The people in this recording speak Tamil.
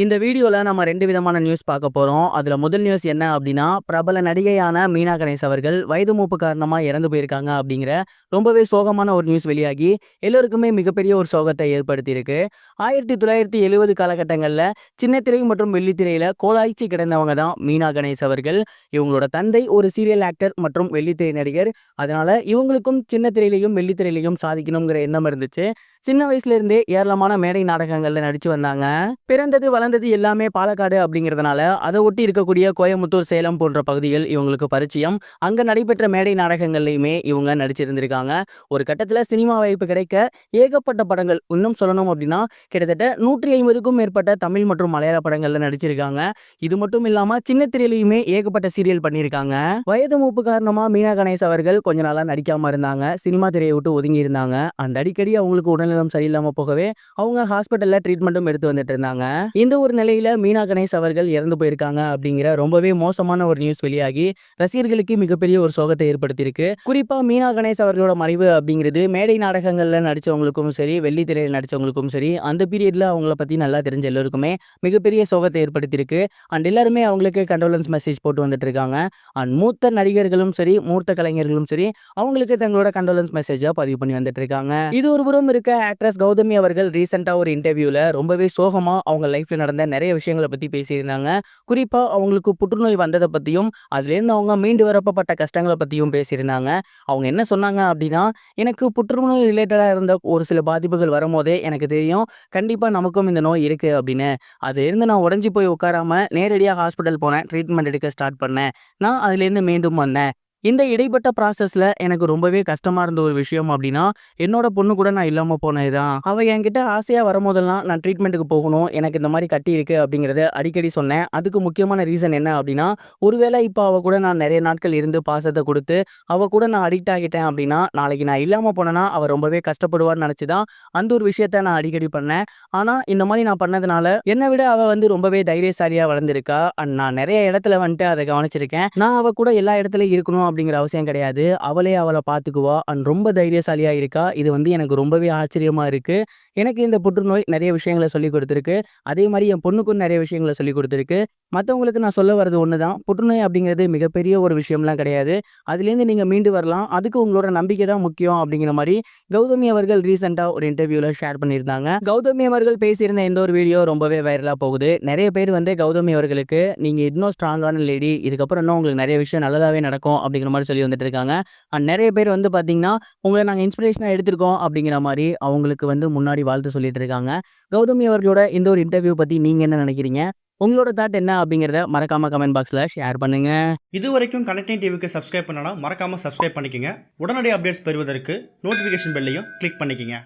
இந்த வீடியோவில் நம்ம ரெண்டு விதமான நியூஸ் பார்க்க போகிறோம் அதில் முதல் நியூஸ் என்ன அப்படின்னா பிரபல நடிகையான மீனா கணேஷ் அவர்கள் வயது மூப்பு காரணமாக இறந்து போயிருக்காங்க அப்படிங்கிற ரொம்பவே சோகமான ஒரு நியூஸ் வெளியாகி, எல்லோருக்குமே மிகப்பெரிய ஒரு சோகத்தை ஏற்படுத்தியிருக்கு. ஆயிரத்தி தொள்ளாயிரத்தி எழுபது காலகட்டங்களில் சின்ன திரை மற்றும் வெள்ளித்திரையில் கோலாய்ச்சி கிடந்தவங்க தான் மீனா கணேஷ் அவர்கள். இவங்களோட தந்தை ஒரு சீரியல் ஆக்டர் மற்றும் வெள்ளித்திரை நடிகர். அதனால் இவங்களுக்கும் சின்ன திரையிலயும், வெள்ளித்திரையிலயும் சாதிக்கணுங்கிற எண்ணம் இருந்துச்சு. சின்ன வயசுலேருந்தே ஏராளமான மேடை நாடகங்களில் நடித்து வந்தாங்க. பிறந்தது, வளர்ந்தது எல்லாமே பாலக்காடு அப்படிங்கிறதுனால அதை ஒட்டி இருக்கக்கூடிய கோயமுத்தூர், சேலம் போன்ற பகுதிகள் இவங்களுக்கு பரிச்சயம். அங்க நடைபெற்ற மேடை நாடகங்கள்லையுமே இவங்க நடிச்சிருந்திருக்காங்க. ஒரு கட்டத்தில் சினிமா வாய்ப்பு கிடைக்க ஏகப்பட்ட படங்கள் இன்னும் சொல்லணும் அப்படின்னா கிட்டத்தட்ட 150க்கும் மேற்பட்ட தமிழ் மற்றும் மலையாள படங்கள்ல நடிச்சிருக்காங்க. இது மட்டும் இல்லாம சின்ன திரையிலையுமே ஏகப்பட்ட சீரியல் பண்ணியிருக்காங்க. வயது மூப்பு காரணமா மீனா கணேஷ் அவர்கள் கொஞ்ச நாளா நடிக்காம இருந்தாங்க. சினிமா திரையை விட்டு ஒதுங்கி இருந்தாங்க. அந்த அடிக்கடி அவங்களுக்கு உடல்நலம் சரியில்லாம போகவே, அவங்க ஹாஸ்பிட்டல்ல ட்ரீட்மெண்ட்டும் எடுத்து வந்துட்டு இருந்தாங்க. இந்த ஒரு நிலையில மீனா கணேஷ் அவர்கள் இறந்து போயிருக்காங்க அப்படிங்கிற ரொம்பவே மோசமான ஒரு நியூஸ் வெளியாகி, ரசிகர்களுக்கு மிகப்பெரிய ஒரு சோகத்தை ஏற்படுத்தியிருக்கு. குறிப்பா மீனா கணேஷ் அவர்களோட மறைவு அப்படிங்கிறது மேடை நாடகங்கள்ல நடிச்சவங்களுக்கும் சரி, வெள்ளித்திரையில் நடிச்சவங்களுக்கும் சரி, அந்த பீரியட்ல அவங்கள பத்தி நல்லா தெரிஞ்ச எல்லோருக்குமே மிகப்பெரிய சோகத்தை ஏற்படுத்தியிருக்கு. அண்ட் எல்லாருமே அவங்களுக்கு கண்டோலன்ஸ் மெசேஜ் போட்டு வந்துட்டு இருக்காங்க. அண்ட் மூத்த நடிகர்களும் சரி, மூத்த கலைஞர்களும் சரி, அவங்களுக்கு தங்களோட கண்டோலன்ஸ் மெசேஜா பதிவு பண்ணி வந்துட்டு இருக்காங்க. இது ஒரு புறம் இருக்க ஆக்ட்ரஸ் கௌதமி அவர்கள் ரீசெண்டா ஒரு இன்டர்வியூல ரொம்பவே சோகமா அவங்க லைஃப்ல நடந்த நிறைய விஷயங்கள பற்றி பேசியிருந்தாங்க. குறிப்பாக அவங்களுக்கு புற்றுநோய் வந்ததை பற்றியும் அதுலேருந்து அவங்க மீண்டு வரப்பட்ட கஷ்டங்களை பற்றியும் பேசியிருந்தாங்க. அவங்க என்ன சொன்னாங்க அப்படின்னா எனக்கு புற்றுநோய் ரிலேட்டடாக இருந்த ஒரு சில பாதிப்புகள் வரும்போதே எனக்கு தெரியும். கண்டிப்பாக நமக்கும் இந்த நோய் இருக்குது அப்படின்னு அதுலேருந்து நான் உடஞ்சி போய் உட்காராமல் நேரடியாக ஹாஸ்பிட்டல் போனேன். ட்ரீட்மெண்ட் எடுக்க ஸ்டார்ட் பண்ணேன். நான் அதுலேருந்து மீண்டும் வந்தேன். இந்த இடைப்பட்ட ப்ராசஸ்ல எனக்கு ரொம்பவே கஷ்டமா இருந்த ஒரு விஷயம் அப்படின்னா என்னோட பொண்ணு கூட நான் இல்லாம போனது தான். அவ என்கிட்ட ஆசையா வரும்போதெல்லாம் நான் ட்ரீட்மெண்ட்டுக்கு போகணும். எனக்கு இந்த மாதிரி கட்டி இருக்கு அப்படிங்கிறத அடிக்கடி சொன்னேன். அதுக்கு முக்கியமான ரீசன் என்ன அப்படின்னா ஒருவேளை இப்போ அவ கூட நான் நிறைய நாட்கள் இருந்து பாசத்தை கொடுத்து அவ கூட நான் அடிக்ட் ஆகிட்டேன் அப்படின்னா நாளைக்கு நான் இல்லாம போனேன்னா, அவள் ரொம்பவே கஷ்டப்படுவான்னு நினச்சி தான் அந்த ஒரு விஷயத்த நான் அடிக்கடி பண்ணேன். ஆனா இந்த மாதிரி நான் பண்ணதுனால, என்னை விட அவ வந்து ரொம்பவே தைரியசாலியா வளர்ந்துருக்கா அண்ட் நான் நிறைய இடத்துல வந்துட்டு அதை கவனிச்சிருக்கேன். நான் அவ கூட எல்லா இடத்துலயும் இருக்கணும் அப்படிங்கிற அவசியம் கிடையாது. அவளே அவளை பார்த்துக்குவா. அண்ட் ரொம்ப தைரியசாலியாக இருக்கா. இது வந்து எனக்கு ரொம்பவே ஆச்சரியமாக இருக்குது எனக்கு இந்த புற்றுநோய் நிறைய விஷயங்கள சொல்லிக் கொடுத்துருக்கு அதே மாதிரி என் பொண்ணுக்கும் நிறைய விஷயங்கள சொல்லிக் கொடுத்துருக்கு மற்றவங்களுக்கு நான் சொல்ல வர்றது ஒன்று தான். புற்றுநோய் அப்படிங்கிறது மிகப்பெரிய ஒரு விஷயம்லாம் கிடையாது. அதுலேருந்து நீங்கள் மீண்டு வரலாம். அதுக்கு உங்களோட நம்பிக்கை தான் முக்கியம் அப்படிங்கிற மாதிரி கௌதமி அவர்கள் ரீசெண்டாக ஒரு இன்டர்வியூவில் ஷேர் பண்ணியிருந்தாங்க. கௌதமி அவர்கள் பேசியிருந்த இந்த ஒரு வீடியோ ரொம்பவே வைரலாக போகுது. நிறைய பேர் வந்து கௌதமி அவர்களுக்கு நீங்கள் இன்னும் ஸ்ட்ராங்கான லேடி. இதுக்கப்புறம் இன்னும் உங்களுக்கு நிறைய விஷயம் நல்லதாகவே நடக்கும் அப்படிங்கிற மாதிரி சொல்லி வந்துட்டு இருக்காங்க. அண்ட் நிறைய பேர் வந்து பார்த்தீங்கன்னா, உங்களை நாங்கள் இன்ஸ்பிரேஷனாக எடுத்திருக்கோம் அப்படிங்கிற மாதிரி அவங்களுக்கு வந்து முன்னாடி வாழ்த்து சொல்லிட்டு இருக்காங்க. கௌதமி அவர்களோட இந்த ஒரு இன்டர்வியூ பற்றி நீங்கள் என்ன நினைக்கிறீங்க உங்களோட தாட் என்ன அப்படிங்கிறத மறக்காம கமெண்ட் பாக்ஸ்ல ஷேர் பண்ணுங்க. இதுவரைக்கும் கனெக்டிங் டிவிக்கு சப்ஸ்கிரைப் பண்ணனா மறக்காம சப்ஸ்கிரைப் பண்ணிக்கங்க. உடனடி அப்டேட்ஸ் பெறுவதற்கு நோட்டிஃபிகேஷன் பெல்லையும் கிளிக் பண்ணிக்கங்க.